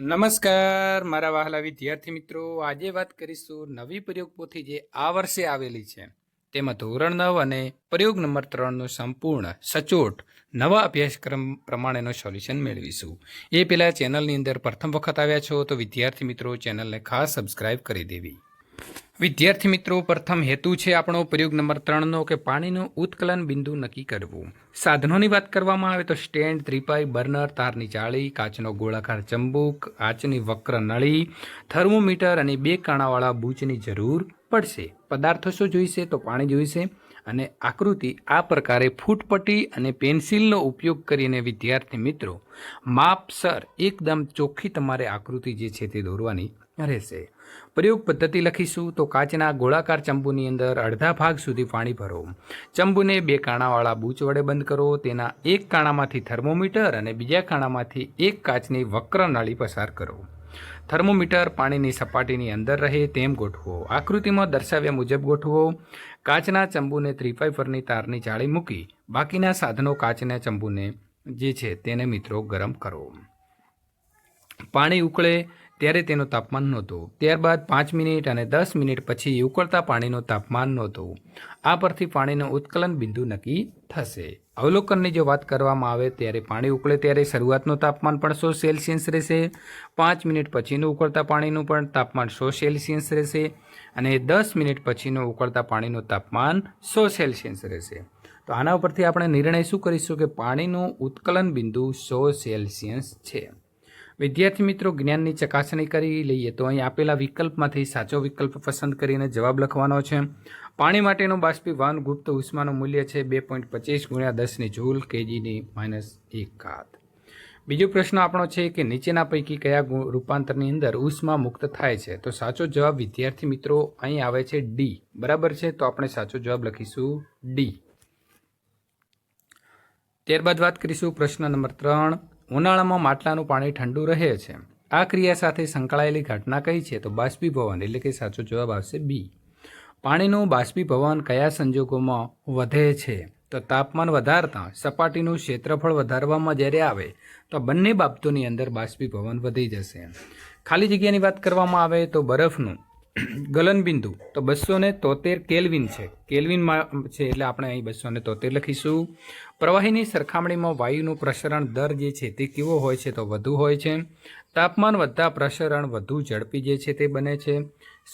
નમસ્કાર, મારા વહાલા વિદ્યાર્થી મિત્રો. આજે વાત કરીશું નવી પ્રયોગ પોથી જે આ વર્ષે આવેલી છે. તેમાં ધોરણ નવ અને પ્રયોગ નંબર ત્રણનો સંપૂર્ણ, સચોટ, નવા અભ્યાસક્રમ પ્રમાણેનો સોલ્યુશન મેળવીશું. એ પહેલાં ચેનલની અંદર પ્રથમ વખત આવ્યા છો તો વિદ્યાર્થી મિત્રો ચેનલને ખાસ સબસ્ક્રાઇબ કરી દેવી. વિદ્યાર્થી મિત્રો, પ્રથમ હેતુ છે આપણો પ્રયોગ નંબર ત્રણનો કે પાણીનું ઉત્કલન બિંદુ નક્કી કરવું. સાધનોની વાત કરવામાં આવે તો સ્ટેન્ડ, ત્રિપાઈ, બર્નર, તારની જાળી, કાચનો ગોળાકાર ચંબુક કાચની વક્ર નળી, થર્મોમીટર અને બે કાણાવાળા બૂચની જરૂર પડશે. પદાર્થો શું જોઈશે? તો પાણી જોઈશે. અને આકૃતિ આ પ્રકારે ફૂટપટ્ટી અને પેન્સિલનો ઉપયોગ કરીને, વિદ્યાર્થી મિત્રો માપસર એકદમ ચોખ્ખી તમારે આકૃતિ જે છે તે દોરવાની રહેશે. પ્રયોગ પદ્ધતિ લખીશું, તો કાચના ગોળાકાર ચંબુની અંદર અડધા ભાગ સુધી પાણી ભરો. ચંબુને બે કાણાવાળા બૂચ વડે બંધ કરો, તેના એક કાણામાંથી થર્મોમીટર અને બીજા કાણામાંથી એક કાચની વક્ર નળી પસાર કરો. થર્મોમીટર પાણીની સપાટીની અંદર રહે તેમ ગોઠવો. આકૃતિમાં દર્શાવ્યા મુજબ ગોઠવો. કાચના ચંબુને ત્રિપાઈ પરની તારની જાળી મૂકી. બાકીના સાધનો કાચના ચંબુને જે છે તેને મિત્રો ગરમ કરો. પાણી ઉકળે ત્યારે તેનું તાપમાન નહોતું ત્યારબાદ પાંચ મિનિટ અને દસ મિનિટ પછી ઉકળતા પાણીનું તાપમાન નહોતું આ પરથી પાણીનું ઉત્કલન બિંદુ નક્કી થશે. અવલોકનની જો વાત કરવામાં આવે ત્યારે પાણી ઉકળે ત્યારે શરૂઆતનું તાપમાન પણ સો સેલ્સિયસ રહેશે. પાંચ મિનિટ પછીનું ઉકળતા પાણીનું પણ તાપમાન સો સેલ્સિયસ રહેશે અને દસ મિનિટ પછીનું ઉકળતા પાણીનું તાપમાન સો સેલ્સિયસ રહેશે. તો આના ઉપરથી આપણે નિર્ણય શું કરીશું કે પાણીનું ઉત્કલન બિંદુ સો સેલ્સિયસ છે. વિદ્યાર્થી મિત્રો, જ્ઞાનની ચકાસણી કરી લઈએ તો અહીં આપેલા વિકલ્પમાંથી સાચો વિકલ્પ પસંદ કરીને જવાબ લખવાનો છે. પાણી માટેનું બાષ્પીભવન ગુપ્ત ઉષ્માનું મૂલ્ય છે બે પોઈન્ટ પચીસ ગુણ્યા દસની જૂલ કેજીની માઇનસ એક ઘાત. બીજો પ્રશ્ન આપણો છે કે નીચેના પૈકી કયા રૂપાંતરની અંદર ઉષ્મા મુક્ત થાય છે? તો સાચો જવાબ વિદ્યાર્થી મિત્રો અહીં આવે છે ડી બરાબર છે? તો આપણે સાચો જવાબ લખીશું ડી ત્યારબાદ વાત કરીશું પ્રશ્ન નંબર ત્રણ. ઉનાળામાં માટલાનું પાણી ઠંડુ રહે છે. આ ક્રિયા સાથે સંકળાયેલી ઘટના કઈ છે તો બાષ્પીભવન, એટલે કે સાચો જવાબ આવશે બી. પાણીનું બાષ્પીભવન કયા સંજોગોમાં વધે છે? તો તાપમાન વધારતા સપાટીનું ક્ષેત્રફળ વધારવામાં જ્યારે આવે, તો બંને બાબતોની અંદર બાષ્પીભવન વધી જશે. ખાલી જગ્યાની વાત કરવામાં આવે તો બરફનું ગલનબિંદુ તો બસો ને તોતેર કેલ્વિન છે. કેલ્વિનમાં છે એટલે આપણે અહીં બસો ને તોતેર લખીશું. પ્રવાહીની સરખામણીમાં વાયુનું પ્રસરણ દર જે છે તે કેવો હોય છે તો વધુ હોય છે. તાપમાન વધતા પ્રસરણ વધુ ઝડપી જે છે તે બને છે.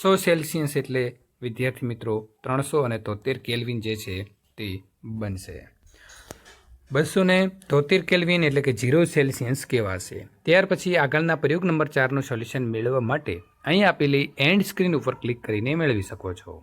સો સેલ્સિયસ એટલે, વિદ્યાર્થી મિત્રો, ત્રણસો અને તોતેર કેલ્વિન જે છે તે બનશે. બસો ને તોતેર કેલ્વિન એટલે કે ઝીરો સેલ્સિયસ કહેવાશે. ત્યાર પછી આગળના પ્રયોગ નંબર ચારનું સોલ્યુશન મેળવવા માટે અહીં આપેલી એન્ડ સ્ક્રીન ઉપર ક્લિક કરીને મેળવી શકો છો.